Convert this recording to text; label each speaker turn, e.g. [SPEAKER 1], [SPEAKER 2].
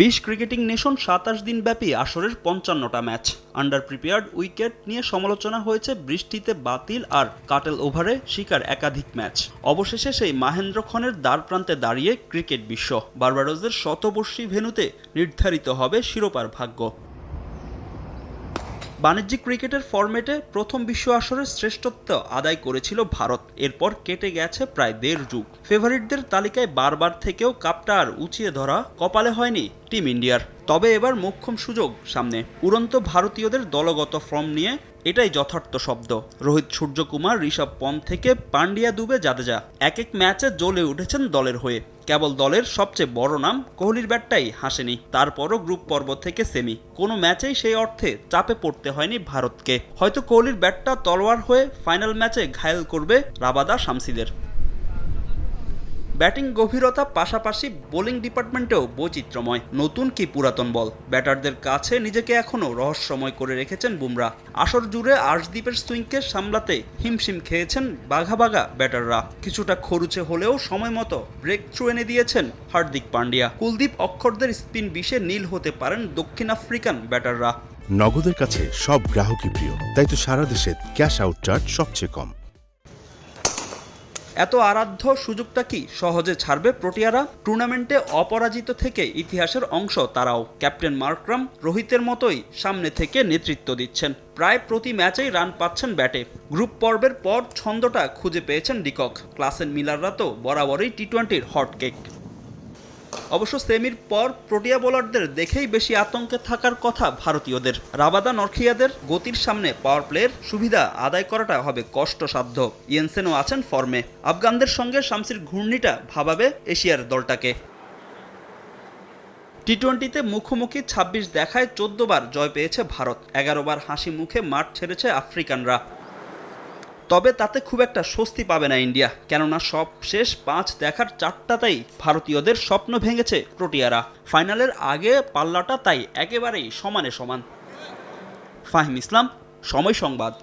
[SPEAKER 1] বিশ cricketing nation সাতাশ দিন ব্যাপী আসরের পঞ্চান্নটা ম্যাচ। আন্ডার প্রিপেয়ার্ড উইকেট নিয়ে সমালোচনা হয়েছে বৃষ্টিতে বাতিল আর কাটেল ওভারে শিকার একাধিক ম্যাচ। অবশেষে সেই মাহেন্দ্র খনের দ্বার প্রান্তে দাঁড়িয়ে ক্রিকেট বিশ্ব। বার্বাডোজের শতবর্ষী ভেনুতে নির্ধারিত হবে শিরোপার ভাগ্য। বাণিজ্যিক ক্রিকেটের ফরম্যাটে প্রথম বিশ্ব আসরের শ্রেষ্ঠত্ব আদায় করেছিল ভারত। এরপর কেটে গেছে প্রায় দেড় যুগ। ফেভারিটদের তালিকায় বারবার থেকেও কাপটা আর উঁচিয়ে ধরা কপালে হয়নি টিম ইন্ডিয়ার। তবে এবার মোক্ষম সুযোগ সামনে। উড়ন্ত ভারতীয়দের দলগত ফর্ম নিয়ে এটাই যথার্থ শব্দ। রোহিত সূর্যকুমার, ঋষভ পন্থ থেকে পান্ডিয়া দুবে জাদেজা এক এক ম্যাচে জ্বলে উঠেছেন দলের হয়ে। কেবল দলের সবচেয়ে বড় নাম কোহলির ব্যাটটাই হাসেনি। তারপরও গ্রুপ পর্ব থেকে সেমি। কোনো ম্যাচেই সেই অর্থে চাপে পড়তে হয়নি ভারতকে। হয়তো কোহলির ব্যাটটা তলোয়ার হয়ে ফাইনাল ম্যাচে ঘায়েল করবে রাবাদা শামসিদের। ব্যাটিং গভীরতা পাশাপাশি বোলিং ডিপার্টমেন্টেও বৈচিত্র্যময়। নতুন কি পুরাতন বল? ব্যাটারদের কাছে নিজেকে এখনও রহস্যময় করে রেখেছেন বুমরা। আসর জুড়ে আর্শদ্বীপের সুইংকে সামলাতে হিমশিম খেয়েছেন বাঘা বাঘা ব্যাটাররা। কিছুটা খরুচে হলেও সময় মতো ব্রেক থ্রু এনে দিয়েছেন হার্দিক পান্ডিয়া। কুলদীপ অক্ষরদের স্পিন বিষে নীল হতে পারেন দক্ষিণ আফ্রিকান ব্যাটাররা।
[SPEAKER 2] নগদের কাছে সব গ্রাহকই প্রিয়, তাই তো সারা দেশে ক্যাশ আউট চার্জ সবচেয়ে কম।
[SPEAKER 1] এত আরাধ্য সুযোগটা কি? সহজে ছাড়বে প্রোটিয়ারা? টুর্নামেন্টে অপরাজিত থেকে ইতিহাসের অংশ তারাও। ক্যাপ্টেন মার্করাম রোহিতের মতোই সামনে থেকে নেতৃত্ব দিচ্ছেন। প্রায় প্রতি ম্যাচেই রান পাচ্ছেন ব্যাটে। গ্রুপ পর্বের পর ছন্দটা খুঁজে পেয়েছেন ডিকক। ক্লাসেন মিলাররা তো বরাবরই টি টোয়েন্টির হট কেক অবশ্য সেমির পর প্রোটিয়া বোলারদের দেখেই বেশি আতঙ্কে থাকার কথা ভারতীয়দের। রাবাদা নরখিয়াদের গতির সামনে পাওয়ার প্লের সুবিধা আদায় করাটা হবে কষ্টসাধ্য। ইয়েনসেনও আছেন ফর্মে আফগানদের সঙ্গে শামসির ঘূর্ণিটা ভাবাবে এশিয়ার দলটাকে। টি টোয়েন্টিতে মুখোমুখি ছাব্বিশ দেখায় চোদ্দ বার জয় পেয়েছে ভারত। এগারো বার হাসি মুখে মাঠ ছেড়েছে আফ্রিকানরা। তবে তাতে খুব একটা স্বস্তি পাবে না ইন্ডিয়া। কেননা সব শেষ পাঁচ দেখার চারটাতেই ভারতীয়দের স্বপ্ন ভেঙেছে প্রোটিয়ারা। ফাইনালের আগে পাল্লাটা তাই একেবারেই সমানে সমান। ফাহিম ইসলাম, সময় সংবাদ।